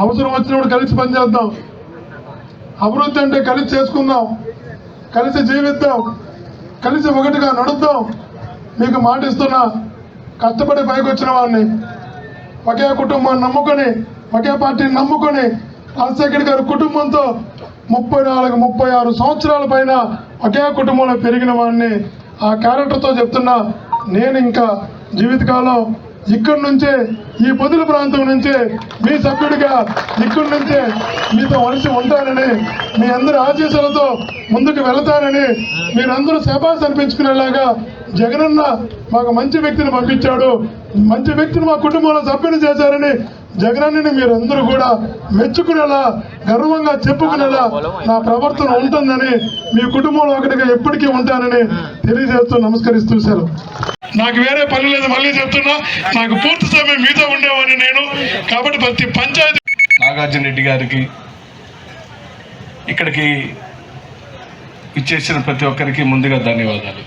అవసరం వచ్చినప్పుడు కలిసి పనిచేద్దాం. అభివృద్ధి అంటే కలిసి చేసుకుందాం. కలిసి జీవిద్దాం. కలిసి ఒకటిగా నడుద్దాం. మీకు మాటిస్తున్నా కష్టపడి పైకి వచ్చిన వాడిని. ఒకే కుటుంబాన్ని నమ్ముకొని ఒకే పార్టీని నమ్ముకొని రాజశేఖర్ గారి కుటుంబంతో ముప్పై నాలుగు ముప్పై ఆరు సంవత్సరాల పైన ఒకే కుటుంబంలో పెరిగిన వాడిని ఆ క్యారెక్టర్తో చెప్తున్నా. నేను ఇంకా జీవితకాలం ఇక్కడి నుంచే ఈ పొదుల ప్రాంతం నుంచే మీ సభ్యుడిగా ఇక్కడి నుంచే మీతో మనిషి ఉంటానని మీ అందరి ఆశీస్సులతో ముందుకు వెళతానని మీరందరూ శబాస్ అనిపించుకునేలాగా జగనన్న మాకు మంచి వ్యక్తిని పంపించాడు. మంచి వ్యక్తిని మా కుటుంబంలో సభ్యుని చేశారని జగనన్నని మీరందరూ కూడా మెచ్చుకునేలా గర్వంగా చెప్పుకునేలా నా ప్రవర్తన ఉంటుందని మీ కుటుంబంలో ఒకటిగా ఎప్పటికీ ఉంటానని తెలియజేస్తూ నమస్కరిస్తూ సెలవు. నాకు వేరే పని లేదు మళ్ళీ చెప్తున్నా. నాకు పూర్తి సమయం మీతో ఉండేవాడిని నేను. కాబట్టి ప్రతి పంచాయతీ నాగార్జున రెడ్డి గారికి ఇక్కడికి ఇచ్చేసిన ప్రతి ఒక్కరికి ముందుగా ధన్యవాదాలు.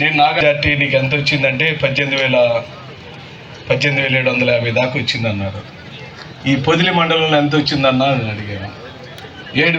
నేను నాగార్జున నీకు ఎంత వచ్చిందంటే పద్దెనిమిది వేల పద్దెనిమిది వేల ఏడు వందల యాభై దాకా వచ్చిందన్నారు. ఈ పొదిలి మండలంలో ఎంత వచ్చిందన్నా అని అడిగాను. ఏడు